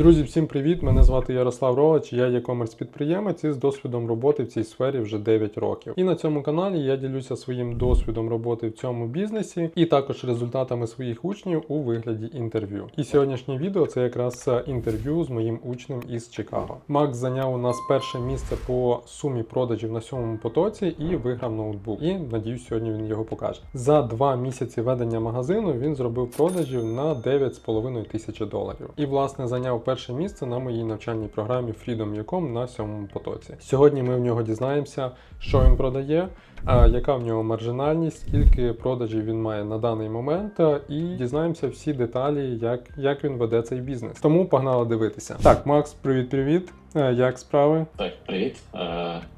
Друзі, всім привіт! Мене звати Ярослав Рогач, я є комерс підприємець із досвідом роботи в цій сфері вже 9 років. І на цьому каналі я ділюся своїм досвідом роботи в цьому бізнесі і також результатами своїх учнів у вигляді інтерв'ю. І сьогоднішнє відео це якраз інтерв'ю з моїм учнем із Чикаго. Макс зайняв у нас перше місце по сумі продажів на сьомому потоці і виграв ноутбук. І надіюсь, сьогодні він його покаже. За два місяці ведення магазину він зробив продажів на 9,5 тисячі доларів. І власне зайняв перше місце на моїй навчальній програмі Freedom.com на сьомому потоці. Сьогодні ми в нього дізнаємося, що він продає, а, яка в нього маржинальність, скільки продажів він має на даний момент, а, і дізнаємося всі деталі, як, як він веде цей бізнес. Тому погнали дивитися. Так, Макс, привіт-привіт. Е, Як справи? Так, привет.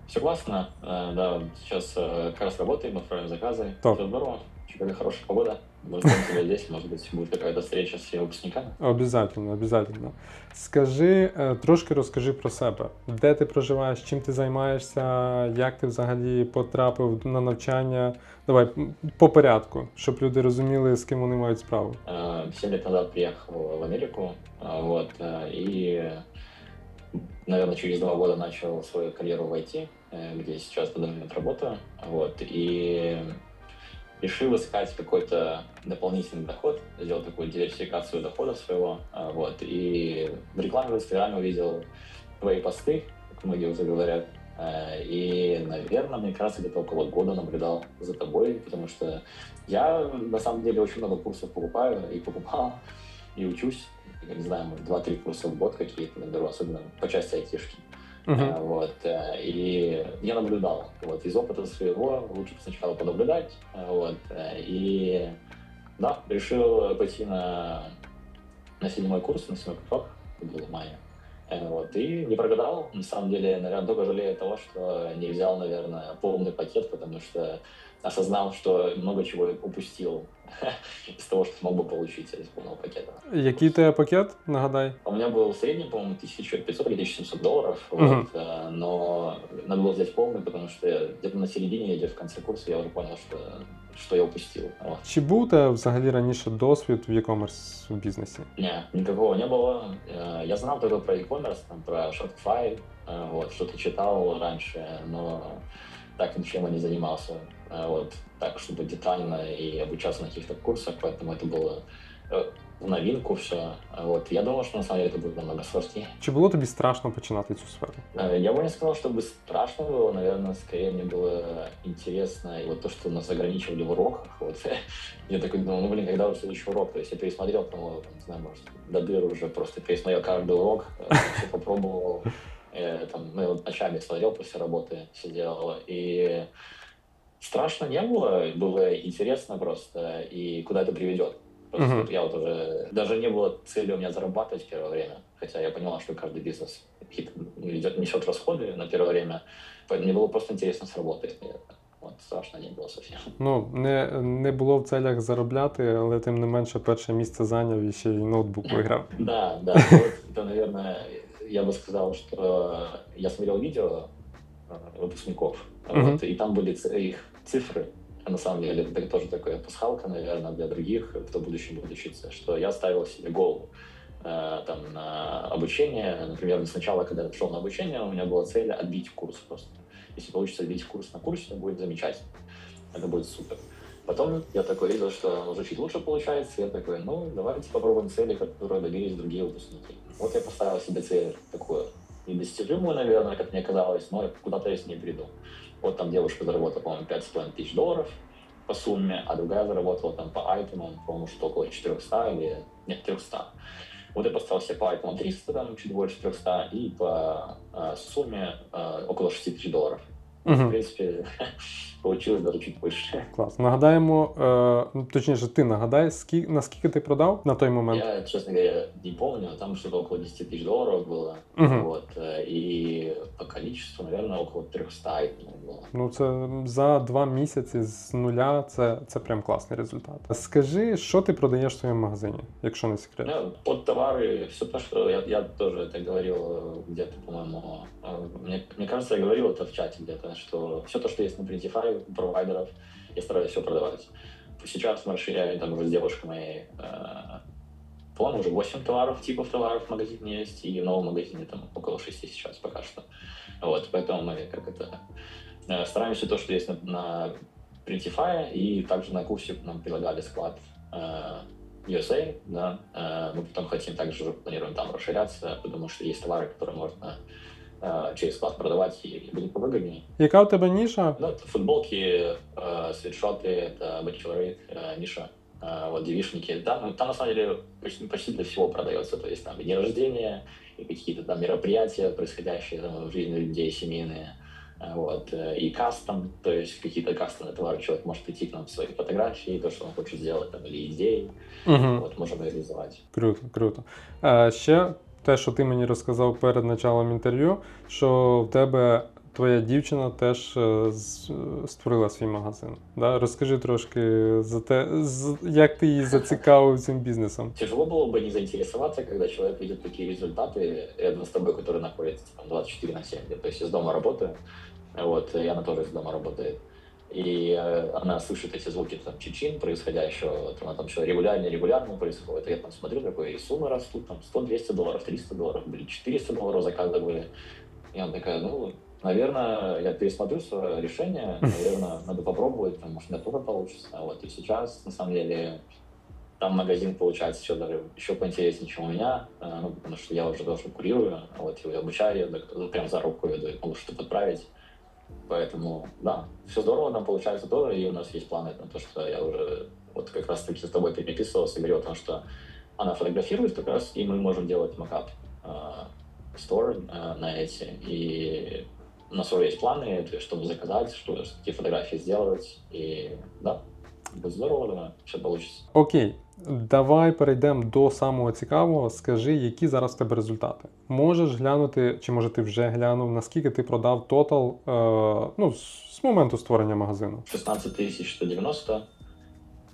Все классно. Э, Да, сейчас э, как раз работаем, отправим заказы. Так. Все здорово. Чикаго хорошая погода. Может, быть, тебя здесь, может быть, будет какая-то встреча с выпускниками. Обязательно, обязательно. Скажи, е, трошки розкажи про себе. Де ти проживаєш, чим ти займаєшся, як ти взагалі потрапив на навчання? Давай м, по порядку, щоб люди розуміли, з ким вони мають справу. Э, Семь лет назад приехал в Америку, э, вот, э, и, наверное, через два года начал свою карьеру в IT, э, где сейчас на данный момент работаю, вот, и решил искать какой-то дополнительный доход, сделать такую диверсификацию дохода своего, а, вот, и в рекламе в Инстаграме увидел твои посты, как многие уже говорят, э, и, наверное, мне кажется, где-то около года наблюдал за тобой, потому что я, на самом деле, очень много курсов покупаю и покупал, и учусь, не знаю, может, 2-3 курса в год какие-то наберу, особенно по части айтишки. А, Вот, э, и я наблюдал. Вот, из опыта своего лучше сначала понаблюдать. а, Вот, э, и да, решил пойти на, на седьмой курс, на седьмой поток, это было в мае. Э, Вот, и не прогадал. На самом деле, наверное, только жалею того, что не взял, наверное, полный пакет, потому что осознал, что много чего упустил из того, что смог бы получить из полного пакета. Який у тебе пакет? Нагадай. У меня был средний, по-моему, 1500 или 1700 долларов, Мгм. вот, э, но надо было взять полный, потому что где-то на середине или в конце курса я уже понял, что, что я упустил. Вот. Чи був у тебе взагалі раніше досвід в e-commerce в бізнесі? Не, никакого не было. Э, Я знал только про e-commerce, там, про Shopify, э, вот, что-то читал раньше, но так ничем я не занимался, э, вот, так, чтобы детально и обучаться на каких-то курсах, поэтому это было э, в новинку все. Вот. Я думал, что на самом деле это будет намного сложнее. Чи було тобі страшно починати цю сферу? Э, Я бы не сказал, чтобы страшно было, наверное, скорее мне было интересно и вот то, что нас ограничивали в уроках. Вот. Я такой думал, ну блин, когда уже следующий урок? То есть я пересмотрел, там, там, не знаю, может, до дыр уже просто пересмотрел каждый урок, все попробовал. Э, Там, ну, вот ночами смотрел после работы, сидел, и страшно не было, было интересно просто, и куда это приведет. Просто вот я вот уже... Даже не было цели у меня зарабатывать в первое время, хотя я понимал, что каждый бизнес ну, идет, несет расходы на первое время, поэтому мне было просто интересно сработать. И Вот, страшно не было совсем. Ну, не, не було в целях заробляти, але тим не менше перше місце зайняв і ще й ноутбук виграв. Да, да, вот это, наверное, я бы сказал, что я смотрел видео э, выпускников, Мгм. вот, и там были их цифры. А на самом деле это тоже такая пасхалка, наверное, для других, кто в будущем будет учиться, что я ставил себе голову э, там, на обучение. Например, сначала, когда я пришел на обучение, у меня была цель отбить курс просто. Если получится отбить курс на курсе, будет замечательно. Это будет супер. Потом я такой видел, что уже чуть лучше получается. Я такой, ну, давайте попробуем цели, которые добились другие выпускники. Вот я поставил себе цель такую недостижимую, наверное, как мне казалось, но куда-то я с ней приду. Вот там девушка заработала, по-моему, 5,5 тысяч долларов по сумме, а другая заработала там по айтемам, по-моему, что около 400 или... Нет, 300. Вот я поставил себе по айтемам 300, там, чуть больше 300, и по э, сумме э, около 6 тысяч долларов. В Угу. принципе, получилось даже чуть больше. Клас. Нагадаємо, е, ну, точніше, ти нагадай, скі, наскільки ти продав на той момент? Я, честно говоря, не помню, там что-то около 10 тысяч долларов было. Мгм. Вот, э, и по количеству, наверное, около 300 айтемов было. Ну, це за два місяці з нуля це, це прям класний результат. Скажи, що ти продаєш в своєму магазині, якщо не секрет? Ну, под товары, все то, что я, я тоже это говорил э, где-то, по-моему, э, мне, мне кажется, я говорил это в чате где-то, что все то, что есть Printify у провайдеров, я стараюсь все продавать. Сейчас мы расширяем там уже с девушкой моей э, по-моему, уже 8 товаров, типов товаров в магазине есть, и в новом магазине там около 6 сейчас пока что. Вот, поэтому мы как это э, стараемся то, что есть на, на Printify, и также на курсе нам предлагали склад э, USA, да, э, мы потом хотим также планируем там расширяться, потому что есть товары, которые можно через склад продавать и будет повыгоднее. Яка в тебе ніша? Ну, это футболки, э, свитшоты, это бачелорейт, э, ниша, э, вот девишники. Там, там на самом деле почти, почти для всего продается. То есть там и день рождения, и какие-то там мероприятия, происходящие там, в жизни людей, семейные. Э, Вот, э, и кастом, то есть какие-то кастомные товары, человек может прийти к нам свои фотографии, то, что он хочет сделать, там, или идеи, Угу. вот, можем реализовать. Круто, круто. Е, ще те, що ти мені розказав перед началом інтерв'ю, що в тебе твоя дівчина теж е, з- е, створила свій магазин. Да? Розкажи трошки за те, з- як ти її зацікавив цим бізнесом. Тяжело было бы не заинтересоваться, когда человек видит такие результаты рядом с тобой, который находится там, 24 на 7. То есть из дома работаю, вот, и она тоже из дома работает. И э, она слышит эти звуки там, чечин происходящего, вот, она там все регулярно, регулярно происходит. И я там смотрю, такой, и суммы растут, там 100-200 долларов, 300 долларов, были 400 долларов заказывали. И она такая, ну, наверное, я пересмотрю свое решение, наверное, надо попробовать, там, может, у меня тоже получится. Вот, и сейчас, на самом деле, там магазин получается еще даже еще поинтереснее, чем у меня, э, ну, потому что я уже тоже курирую, вот его обучаю, ну, прям за руку веду, и могу что-то подправить. Поэтому, да, все здорово нам получается тоже, и у нас есть планы на то, что я уже вот как раз таки с тобой переписывался и говорил о том, что она фотографирует как раз, и мы можем делать макап э, store э, на эти, и у нас уже есть планы, чтобы заказать, что, какие фотографии сделать, и да, здорово, думаю, все получится. Окей, давай перейдемо до самого цікавого. Скажи, які зараз в тебе результати. Можеш глянути, чи може ти вже глянув, наскільки ти продав тотал е, ну, з моменту створення магазину. 16 190,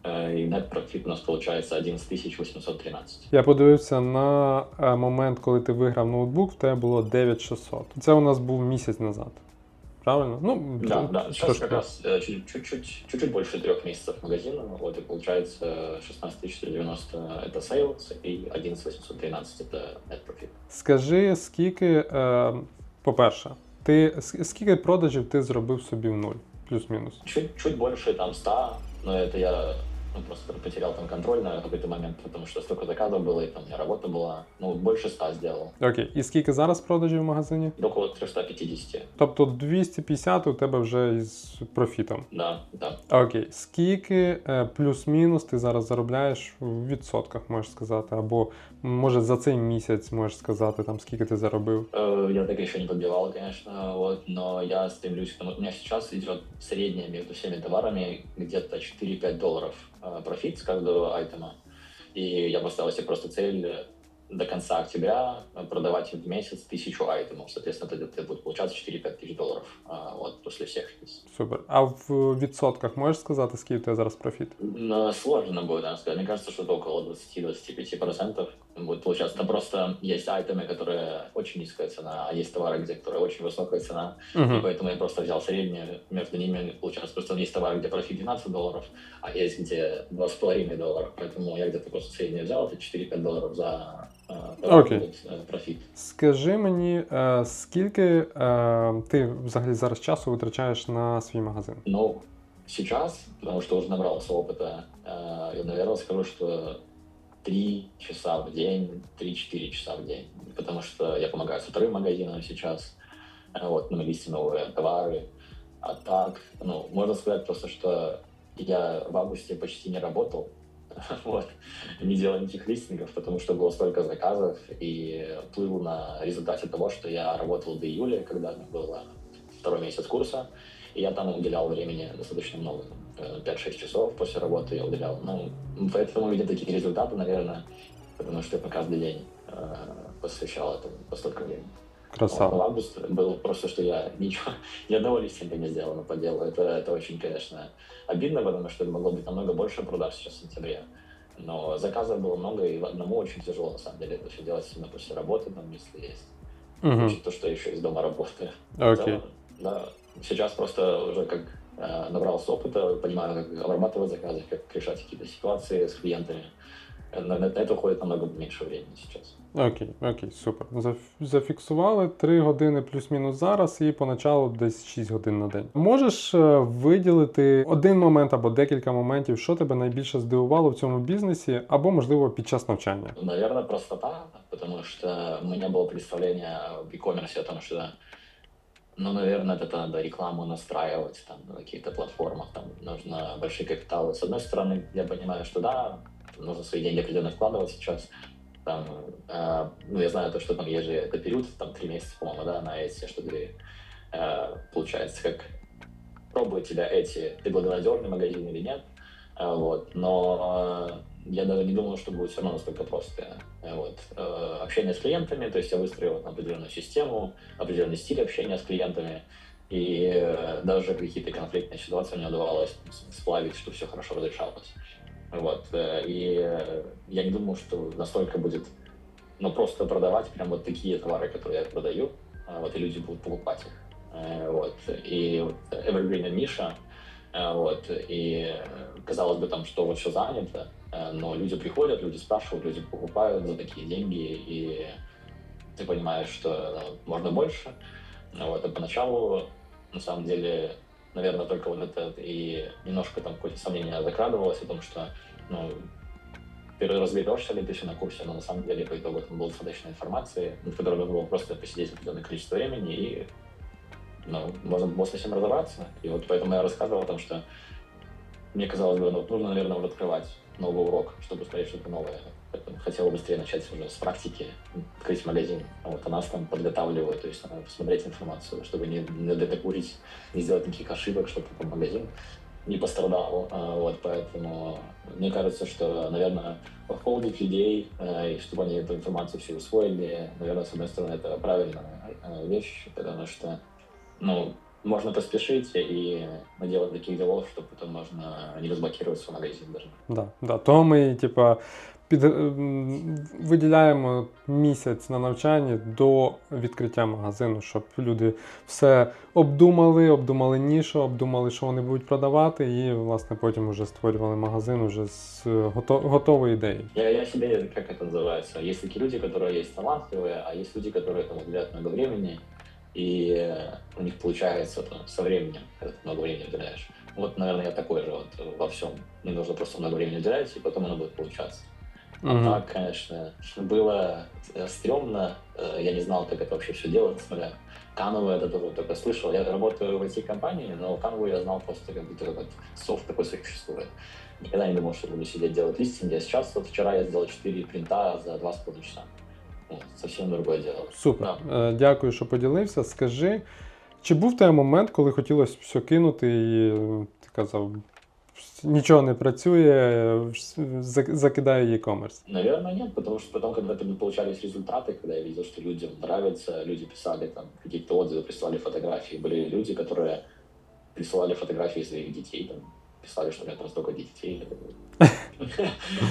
э, и net профит у нас получается 11 813. Я подивився на е, момент, коли ти виграв ноутбук, в тебе було 9600. Це у нас був місяць назад. Правильно? Ну, Да, т- да, що сейчас ж как ти. раз э, чуть- чуть-чуть, чуть-чуть больше трех месяцев магазина, вот, и получается э, 16 490 это sales, и 11 813 это net профит. Скажи, скільки, е, по-перше, ти с- скільки продажів ти зробив собі в нуль, плюс-мінус? Чуть, чуть больше там 100, но это я ну, просто потерял там контроль на какой-то момент, потому что столько заказов было, и там у меня работа была, ну, больше 100 сделал, Окей, і скільки зараз продажів в магазині? до около 350, Тобто 250 у тебе вже із профітом. да, да. Окей, скільки е, плюс-мінус ти зараз заробляєш в відсотках, можеш сказати, або може за цей місяць можеш сказати, там скільки ти заробив. Э, Я так еще не подбивал, конечно, вот, но я стремлюсь к тому. У меня сейчас идет средняя между всеми товарами где-то 4-5 долларов э, профит с каждого айтема. И я поставил себе просто цель э, до конца октября э, продавать в месяц тысячу айтемов. Соответственно, это, это будет получаться 4-5 тысяч долларов а, вот, после всех. Супер. А в відсотках можеш сказати, скільки у тебе зараз профіт? Но сложно будет, наверное, сказать. Мне кажется, что это около 20-25% будет получаться. Там просто есть айтемы, которые очень низкая цена, а есть товары, где которые очень высокая цена. И Угу. поэтому я просто взял среднюю, между ними получается, просто есть товары, где профит 12 долларов, а есть где 2,5 долларов. Поэтому я где-то просто среднюю взял, это 4-5 долларов за э, товар Окей. будет, э, профит. Скажи мені, е, скільки е, ти взагалі зараз часу витрачаєш на свій магазин? Ну, сейчас, потому что уже набрался опыта, э, я, наверное, скажу, что 3 часа в день, 3-4 часа в день. Потому что я помогаю со вторым магазином сейчас. Вот, на листе новые товары. А так, ну, можно сказать просто, что я в августе почти не работал. Вот. Не делал никаких листингов, потому что было столько заказов и плыл на результате того, что я работал до июля, когда был э, второй месяц курса. И я там уделял времени достаточно много, 5-6 часов после работы я уделял. Ну, поэтому видят такие результаты, наверное, потому что я по каждый день э, посвящал этому по столько времени. Красава. август было просто, что я ничего, ни одного листинга не сделал по делу. Это, это очень, конечно, обидно, потому что могло быть намного больше продаж сейчас в сентябре. Но заказов было много, и одному очень тяжело, на самом деле, это все делать, особенно после работы, там, если есть. Угу. То, что еще из дома работаю. Окей. целом, Да, сейчас просто уже как набрался опыта, понимаю, как обрабатывать заказы, как решать какие-то ситуации с клиентами. на, на это уходит намного меньше времени сейчас. Окей, окей, супер. Заф- Зафіксували 3 години плюс-мінус зараз і поначалу десь 6 годин на день. Можеш е, виділити один момент або декілька моментів, що тебе найбільше здивувало в цьому бізнесі, або можливо під час навчання? Наверное, простота, потому что у меня было представление в e-commerce о том, что, ну, наверное, это надо рекламу настраивать там, на каких-то платформах, там нужно большие капиталы. С одной стороны, я понимаю, что да, нужно свои деньги определенно вкладывать сейчас. Там, э, ну, я знаю то, что там есть же это период, там, три месяца, по-моему, да, на эти, что ты, э, получается, как пробуют тебя эти, ты благонадежный магазин или нет, а, вот, но э, я даже не думал, что будет все равно настолько просто. Э, Вот. Э, Общение с клиентами, то есть я выстроил определенную систему, определенный стиль общения с клиентами, и э, даже какие-то конфликтные ситуации мне удавалось сплавить, чтобы все хорошо разрешалось. Вот. И я не думал, что настолько будет ну, просто продавать прям вот такие товары, которые я продаю, а, вот, и люди будут покупать их. Вот. И вот Evergreen ниша, вот, и казалось бы там, что вот все занято, но люди приходят, люди спрашивают, люди покупают за такие деньги, и ты понимаешь, что ну, можно больше. Вот, а поначалу, на самом деле, наверное, только вот это и немножко там какое-то сомнение закрадывалось о том, что, ну, разберешься ли ты все на курсе, но на самом деле по итогу там было достаточно информации, над которой было просто посидеть определенное количество времени, и ну, можно было с этим разобраться. И вот поэтому я рассказывал о том, что мне казалось бы, ну, нужно, наверное, уже открывать новый урок, чтобы смотреть что-то новое. Поэтому хотел быстрее начать уже с практики, открыть магазин. А вот, а нас там подготавливают, то есть надо посмотреть информацию, чтобы не, не докурить, не сделать никаких ошибок, чтобы потом магазин не пострадал. А, Вот, поэтому мне кажется, что, наверное, похолодить людей, э, и чтобы они эту информацию все усвоили, наверное, с одной стороны, это правильная э, вещь, потому что, ну, можно поспешить и наделать таких делов, что потом можно не разблокировать свой магазин даже. Да, да. Того ми, типа, під, м, виділяємо місяць на навчання до відкриття магазину, щоб люди все обдумали, обдумали нішу, обдумали, що вони будуть продавати, і, власне, потім вже створювали магазин уже з е, гото- готовою ідеєю. Я, я себе, как это называется, есть такие люди, которые есть талантливые, а есть люди, которые там уделяют много времени, и у них получается там, со временем, когда ты много времени уделяешь. Вот, наверное, я такой же вот во всем. Мне нужно просто много времени уделять, и потом оно будет получаться. А Мгм. так, конечно, было э, стрёмно. Э, Я не знал, как это вообще все делать с нуля. Канву я тоже только слышал. Я работаю в IT-компании, но Канву я знал просто как будто как софт такой существует. Никогда не думал, что буду сидеть делать листинги. А сейчас вот вчера я сделал 4 принта за 2,5 часа. Вот, совсем другое дело. Супер. Е, Дякую, що поділився. Скажи, чи був в тебе момент, коли хотілося все кинути, і е, ти казав, нічого не працює, е, зак- закидаю e-commerce? Наверное, нет, потому что потом, когда там получались результаты, когда я видел, что людям нравится, люди писали там какие-то отзывы, присылали фотографии. Были люди, которые присылали фотографии своих детей, там, писали, что у меня там столько детей.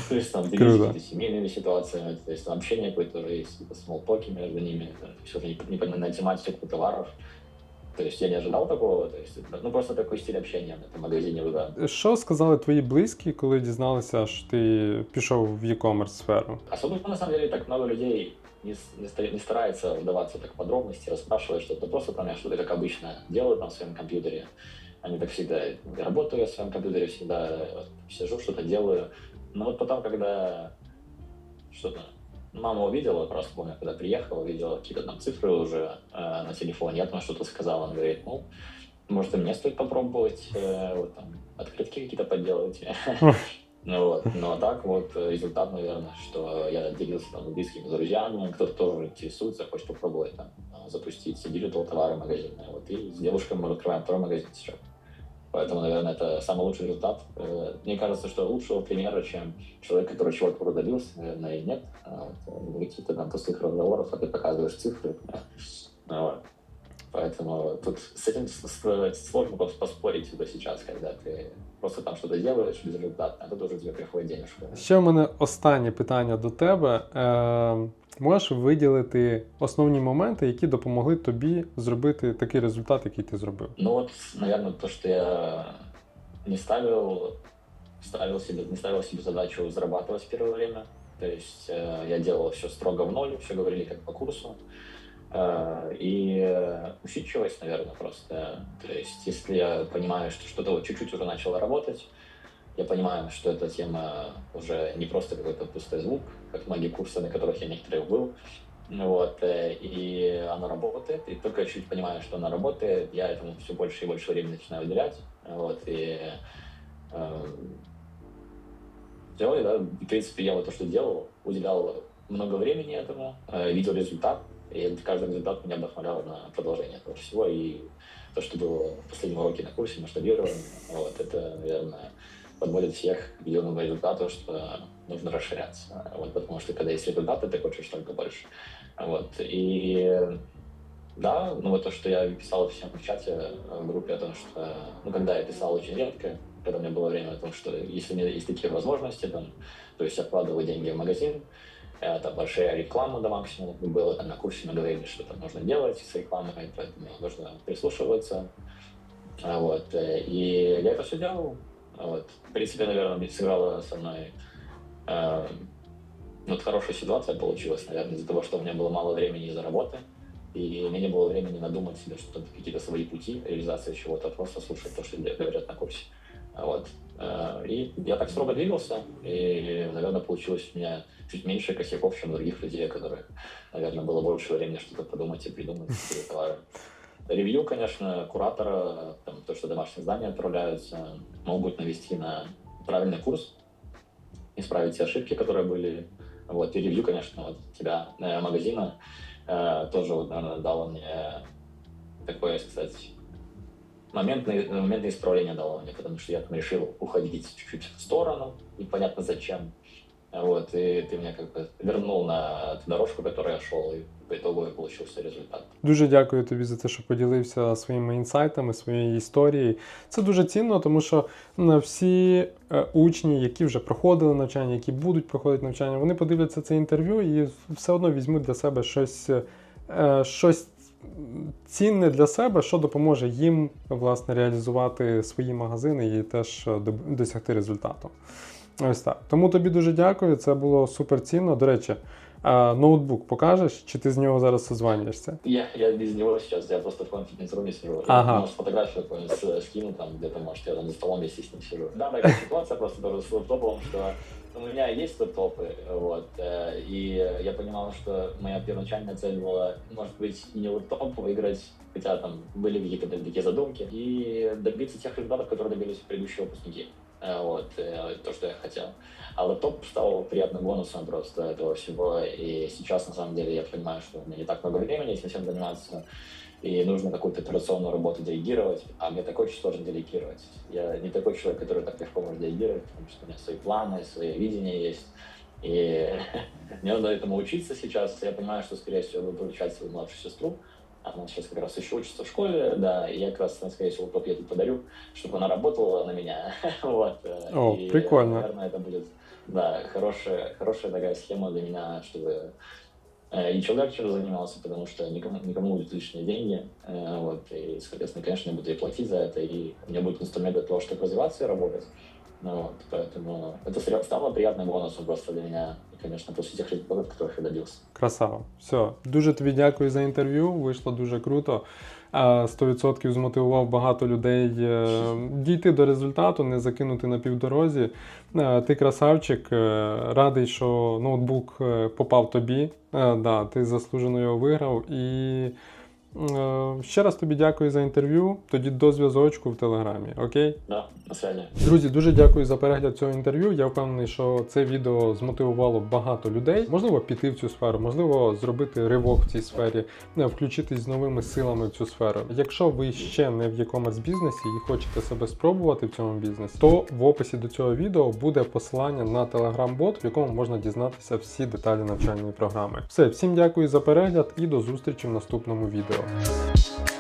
То есть там делились Круто. какими-то семейными ситуациями, то есть там общение какое-то тоже есть, какие-то смолтоки между ними, все же не, не на тематику товаров. То есть я не ожидал такого, то есть, это, ну просто такой стиль общения в этом магазине выбран. Що сказали твої близькі, коли дізналися, що ти пішов в e-commerce сферу? Особо, на самом деле, так много людей не, с- не, ста- не старается вдаваться так в подробности, расспрашивать что-то. Просто про меня что-то, как обычно, делают на своем компьютере. Они так всегда, работаю я в своем компьютере, всегда э, сижу, что-то делаю. Но вот потом, когда что-то мама увидела, просто помню, когда приехала, увидела какие-то там цифры уже э, на телефоне, я там что-то сказала, она говорит, ну, может, и мне стоит попробовать э, вот там открытки какие-то подделать. Ну вот. Ну а так вот э, результат, наверное, что я делился там близкими друзьями, кто-то тоже интересуется, хочет попробовать там а, запустить диджитал товары магазинные. Вот и с девушкой мы открываем второй магазин сейчас. Поэтому, наверное, это самый лучший результат. Э, Мне кажется, что лучшего примера, чем человек, который чего-то добился, наверное, и нет. А вот, э, Какие-то там пустых разговоров, а ты показываешь цифры. Ну вот. Поэтому тут с этим с- с- сложно пос- поспорить туда сейчас, когда ты просто там что-то делаешь безрезультатно, а тут уже тебе приходит денежка. Ще в мене останнє питання до тебе. Е, можеш виділити основні моменти, які допомогли тобі зробити такий результат, який ти зробив? Ну вот, наверное, то, что я не ставил ставил себе, не ставил себе задачу зарабатывать в первое время. То есть э, я делал все строго в ноль, все говорили как по курсу. Э, и усидчивость, наверное, просто. То есть если я понимаю, что что-то вот чуть-чуть уже начало работать, я понимаю, что эта тема уже не просто какой-то пустой звук, как многие курсы, на которых я некоторых был, вот, э, и она работает, и только я чуть понимаю, что она работает, я этому все больше и больше времени начинаю уделять, вот, и э, делаю, да, в принципе, я вот то, что делал, уделял много времени этому, э, видел результат, и каждый результат меня вдохновлял на продолжение этого всего, и то, что было в последнем уроке на курсе масштабирования, вот, это, наверное, подводит всех к единому результату, что нужно расширяться. Вот, потому что когда есть результаты, ты хочешь только больше. Вот. И да, ну вот то, что я писал всем в чате, э, в группе о том, что, ну, когда я писал очень редко, когда у меня было время о том, что если у меня есть такие возможности, там, то есть я вкладываю деньги в магазин, там, большая реклама до максимума было, там, на курсе мы говорили, что там нужно делать с рекламой, поэтому нужно прислушиваться. А Вот. э, И я это все делал. Вот. В принципе, наверное, сыграла со мной э, вот хорошая ситуация получилась, наверное, из-за того, что у меня было мало времени из-за работы, и у меня не было времени надумать себе что-то, какие-то свои пути реализации чего-то, а просто слушать то, что говорят на курсе. Вот. Э, И я так строго двигался, и, наверное, получилось у меня чуть меньше косяков, чем других людей, у которых, наверное, было больше времени что-то подумать и придумать. Ревью, конечно, куратора, там, то, что домашние задания отправляются, могут навести на правильный курс, исправить те ошибки, которые были. Вот, и ревью, конечно, вот тебя, э, магазина, э, тоже, вот, наверное, дало мне такое, если сказать, моментное, моментное исправление дало потому что я там решил уходить чуть-чуть в сторону, непонятно зачем. Вот, и ты меня как бы вернул на ту дорожку, которой я шел, и по итогу получился результат. Дуже дякую тобі за те, що поділився своїми інсайтами, своєю історією. Це дуже цінно, тому що м, всі е, учні, які вже проходили навчання, які будуть проходити навчання, вони подивляться це інтерв'ю і все одно візьмуть для себе щось, е, щось цінне для себе, що допоможе їм власне реалізувати свої магазини і теж е, досягти результату. Ось так. Тому тобі дуже дякую. Це було супер цінно. До речі, ноутбук покажеш, чи ти з нього зараз созванюєшся? Я, я без него сейчас, я просто в конференц-руме сижу. Ага. Я, может, фотографию какую-нибудь скину, там, где-то, может, я там за столом вместе с сижу. Да, такая ситуация просто с лэптопом, что у меня есть лэптопы, вот, э, и я понимал, что моя первоначальная цель была, может быть, не лэптоп выиграть, хотя там были какие-то такие задумки, и добиться тех результатов, которые добились предыдущие выпускники. Э, Вот, э, то, что я хотел. А лэптоп стал приятным бонусом просто этого всего. И сейчас, на самом деле, я понимаю, что у меня не так много времени этим всем заниматься. И нужно какую-то операционную работу делегировать. А мне так очень сложно делегировать. Я не такой человек, который так легко может делегировать, потому что у меня свои планы, свои видения есть. И мне надо этому учиться сейчас. Я понимаю, что, скорее всего, буду получать свою младшую сестру. Она сейчас как раз еще учится в школе, да, и я как раз, скорее всего, лэптоп ей подарю, чтобы она работала на меня. вот. э, О, и, прикольно. Наверное, это будет, да, хорошая, хорошая такая схема для меня, чтобы э, и человек чем занимался, потому что никому, никому будут лишние деньги, э, вот, и, соответственно, конечно, я буду ей платить за это, и у меня будет инструмент для того, чтобы развиваться и работать. Ну, вот, поэтому это сре- стало приятным бонусом просто для меня, и, конечно, после тех результатов, которых я добился. Красава. Все. Дуже тобі дякую за інтерв'ю. Вийшло дуже круто. Е, 100% змотивував багато людей е, дійти до результату, не закинути на півдорозі. Е, Ти красавчик, е, радий, що ноутбук е, попав тобі. Е, Да, ти заслужено його виграв. І е, ще раз тобі дякую за інтерв'ю. Тоді до зв'язочку в телеграмі. Окей? Да, на связи. Друзі, дуже дякую за перегляд цього інтерв'ю. Я впевнений, що це відео змотивувало багато людей. Можливо, піти в цю сферу, можливо, зробити ривок в цій сфері, е, включитись з новими силами в цю сферу. Якщо ви ще не в якомусь бізнесі і хочете себе спробувати в цьому бізнесі, то в описі до цього відео буде посилання на телеграм-бот, в якому можна дізнатися всі деталі навчальної програми. Все, всім дякую за перегляд і до зустрічі в наступному відео. よ。